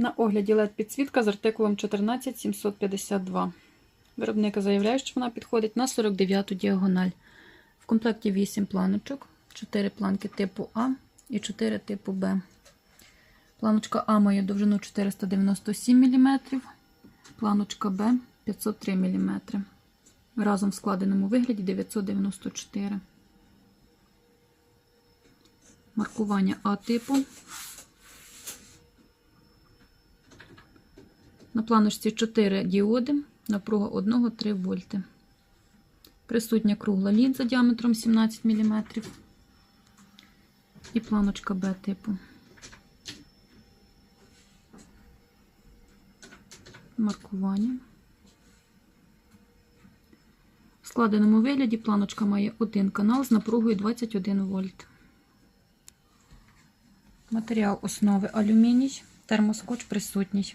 На огляді LED підсвітка з артикулом 14752. Виробник заявляє, що вона підходить на 49-ту діагональ. В комплекті 8 планочок, 4 планки типу А і 4 типу Б. Планочка А має довжину 497 мм, планочка Б 503 мм. Разом в складеному вигляді 994. Маркування А типу. На планочці 4 діоди, напруга 1-3 вольти. Присутня кругла лінза діаметром 17 мм. І планочка Б типу. Маркування. В складеному вигляді планочка має один канал з напругою 21 вольт. Матеріал основи алюміній, термоскоч присутній.